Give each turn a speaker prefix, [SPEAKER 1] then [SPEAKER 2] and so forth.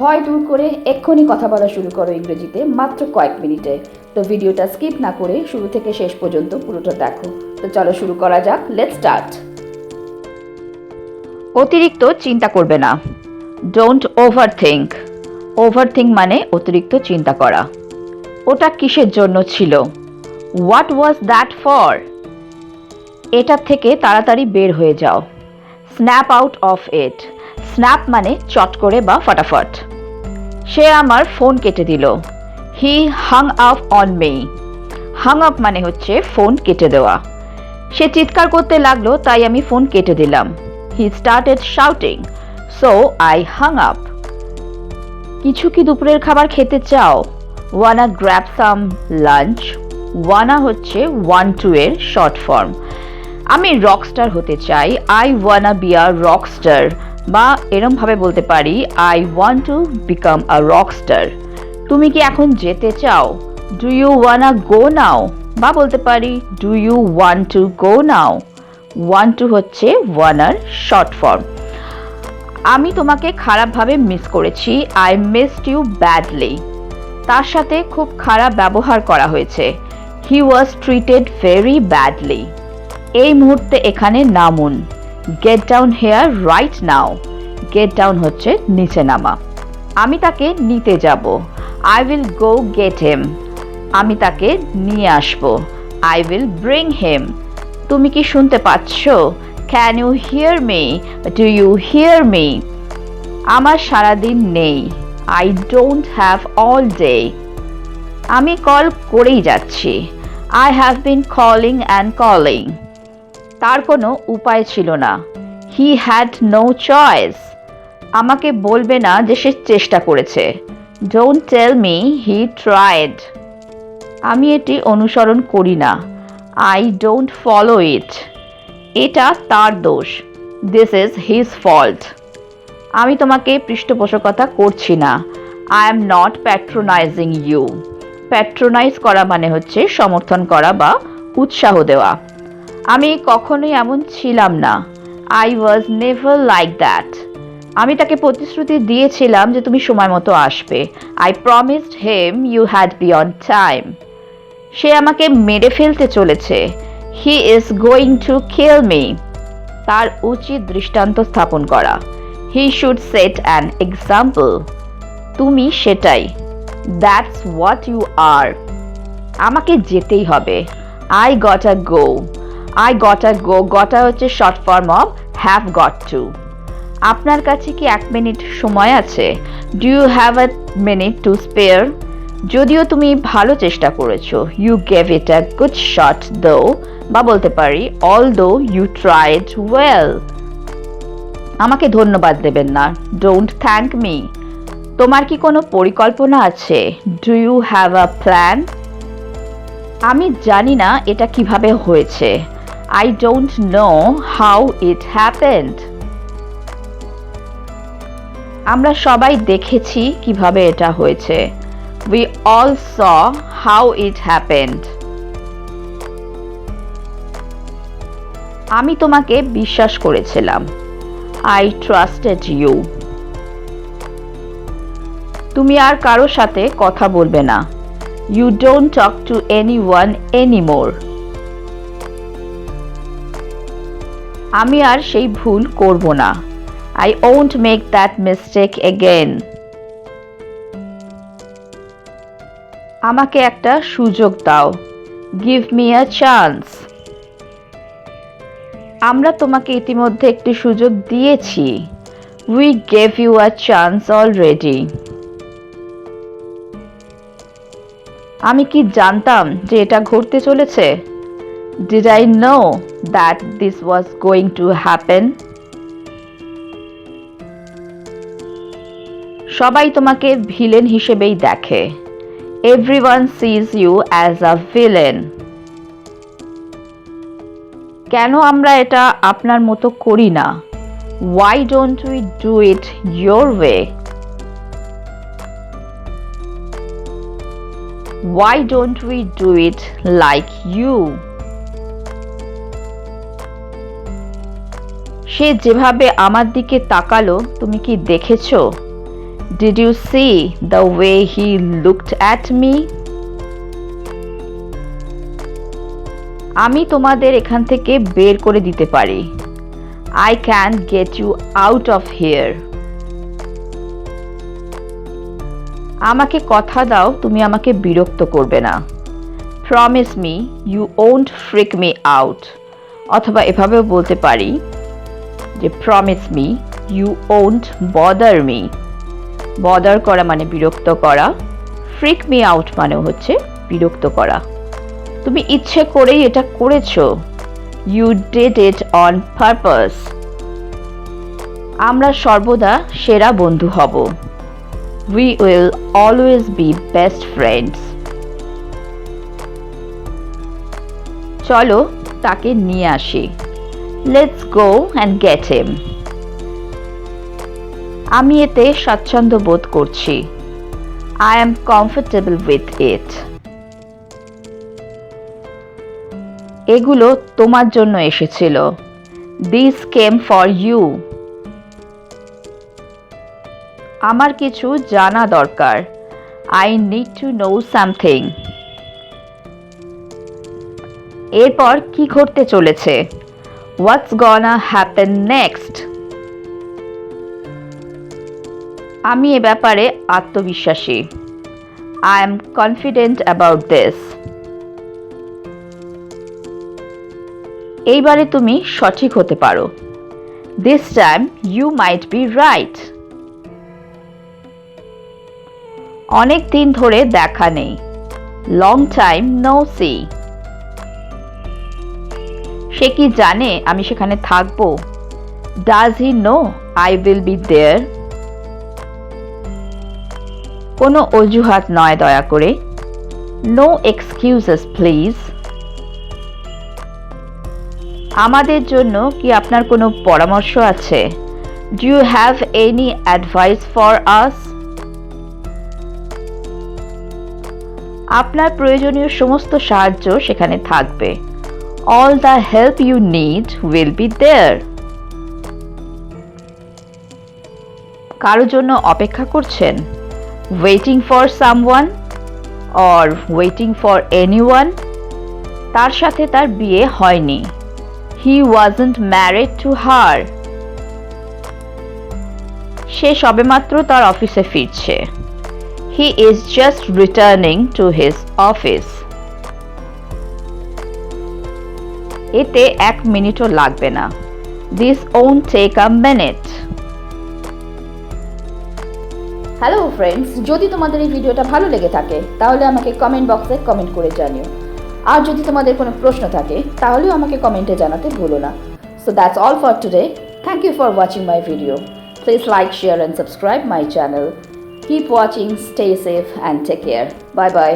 [SPEAKER 1] ভয় দূর করে এক্ষুনি কথা বলা শুরু করো ইংরেজিতে মাত্র কয়েক মিনিটে। তো ভিডিওটা স্কিপ না করে শুরু থেকে শেষ পর্যন্ত পুরোটা দেখো। তো চলো শুরু করা যাক লেট স্টার্ট অতিরিক্ত চিন্তা করবে না। Don't overthink overthink মানে অতিরিক্ত চিন্তা করা। ওটা কিসের জন্য ছিল? হোয়াট ওয়াজ দ্যাট ফর এটার থেকে তাড়াতাড়ি বের হয়ে যাও। Snap out of it snap মানে চট করে বা ফটাফট। সে আমার ফোন কেটে দিল। He hung up on me hang up মানে হচ্ছে ফোন কেটে দেওয়া। সে চিৎকার করতে লাগল, তাই আমি ফোন কেটে দিলাম। He started shouting so I hang up কিছু কি দুপুরের খাবার খেতে চাও? ওয়ানা গ্র্যাব সাম লাঞ্চ ওয়ানা হচ্ছে ওয়ান টু এর শর্ট ফর্ম আমি রকস্টার হতে চাই। I wanna be R rockstar বা এরমভাবে বলতে পারি I want to become a rockstar তুমি কি এখন যেতে চাও? Do you wanna go now বা বলতে পারি do you want to go now want to হচ্ছে ওয়ানার শর্ট ফর্ম আমি তোমাকে খারাপভাবে মিস করেছি আই মিসড ইউ ব্যাডলি তার সাথে খুব খারাপ ব্যবহার করা হয়েছে he was treated very badly এই মুহূর্তে এখানে নামুন। Get down here right now get down হচ্ছে নিচে নামা। আমি তাকে নিতে যাব। I will go get him আমি তাকে নিয়ে আসব। আই উইল ব্রিং হেম তুমি কি শুনতে পাচ্ছ? Can you hear me do you hear me আমার সারাদিন নেই। I don't have all day আমি কল করেই যাচ্ছি। I have been calling and calling তার কোনো উপায় ছিল না। হি হ্যাড নো চয়েস আমাকে বলবে না যে সে চেষ্টা করেছে। Don't tell me he tried আমি এটি অনুসরণ করি না। আই ডোন্ট ফলো ইট এটা তার দোষ। দিস ইজ হিজ ফল্ট আমি তোমাকে পৃষ্ঠপোষকতা করছি না। I am not patronising you patronise করা মানে হচ্ছে সমর্থন করা বা উৎসাহ দেওয়া। আমি কখনোই এমন ছিলাম না। I was never like that আমি তাকে প্রতিশ্রুতি দিয়েছিলাম যে তুমি সময় মতো আসবে। I promised him you had be on time সে আমাকে মেরে ফেলতে চলেছে। He is going to kill me তার উচিত দৃষ্টান্ত স্থাপন করা। He should set an example তুমি সেটাই। দ্যাটস হোয়াট ইউ আর আমাকে যেতেই হবে। I got a go I got go gotta হচ্ছে short form of have got to আপনার কাছে কি এক মিনিট সময় আছে? Do you have a minute to spare যদিও তুমি ভালো চেষ্টা করেছ you gave it a good shot though বা বলতে পারি অল দো ইউ ট্রাইড ওয়েল আমাকে ধন্যবাদ দেবেন না ডোন্ট থ্যাংক মি তোমার কি কোনো পরিকল্পনা আছে? Do you have a plan আমি জানি না এটা কীভাবে হয়েছে। I don't know how it happened আমরা সবাই দেখেছি কীভাবে এটা হয়েছে। We all saw how it happened আমি তোমাকে বিশ্বাস করেছিলাম। আই ট্রাস্টেড ইউ তুমি আর কারও সাথে কথা বলবে না। You don't talk to anyone anymore আমি আর সেই ভুল করব না। I won't make that mistake again আমাকে একটা সুযোগ দাও। গিভ মি আ চান্স আমরা তোমাকে ইতিমধ্যে একটি সুযোগ দিয়েছি। We gave you a chance already আমি কি জানতাম যে এটা ঘটতে চলেছে? Did I know that this was going to happen সবাই তোমাকে ভিলেন হিসেবেই দেখে। Everyone sees you as a villain কেন আমরা এটা আপনার মতো করি না? Why don't we do it your way why don't we do it like you সে যেভাবে আমার দিকে তাকালো, তুমি কি দেখেছ? Did you see the way he looked at me? আমি তোমাদের এখান থেকে বের করে দিতে পারি। I can get you out of here আমাকে কথা দাও, তুমি আমাকে বিরক্ত করবে না। Promise me you won't freak me out অথবা এভাবেও বলতে পারি যে promise me you won't bother me bother করা মানে বিরক্ত করা। ফ্রিক মি আউট মানে হচ্ছে বিরক্ত করা। তুমি ইচ্ছে করেই এটা করেছ। You did it on purpose আমরা সর্বদা সেরা বন্ধু হব। We will always be best friends চলো তাকে নিয়ে আসি। Let's go and get him আমি এতে স্বাচ্ছন্দ্য বোধ করছি। I am comfortable with it এগুলো তোমার জন্য এসেছিল। দিস কেম ফর ইউ আমার কিছু জানা দরকার। I need to know something এরপর কি ঘটতে চলেছে? হোয়াটস গনা হ্যাপেন নেক্সট আমি এ ব্যাপারে আত্মবিশ্বাসী। I am confident about this এইবারে তুমি সঠিক হতে পারো। This time you might be right অনেক দিন ধরে দেখা নেই। লং টাইম নো সি সে কি জানে আমি সেখানে থাকব? Does he know I will be there কোনো অজুহাত নয়, দয়া করে। নো এক্সকিউজেস প্লিজ আমাদের জন্য কি আপনার কোনো পরামর্শ আছে? Do you have any advice for us আপনার প্রয়োজনীয় সমস্ত সাহায্য সেখানে থাকবে। All the help you need will be there কারোর জন্য অপেক্ষা করছেন? Waiting for someone or waiting for anyone তার সাথে তার বিয়ে হয়নি। He wasn't married to her সে সবেমাত্র তার অফিসে ফিরছে। He is just returning to his office এতে এক মিনিটও লাগবে না। This won't take a minute
[SPEAKER 2] hello friends যদি তোমাদের এই ভিডিওটা ভালো লেগে থাকে, তাহলে আমাকে কমেন্ট বক্সে কমেন্ট করে জানিও। আর যদি তোমাদের কোনো প্রশ্ন থাকে, তাহলেও আমাকে কমেন্টে জানাতে ভুলো না। So that's all for today thank you for watching my video please like share and subscribe my channel keep watching stay safe and take care bye bye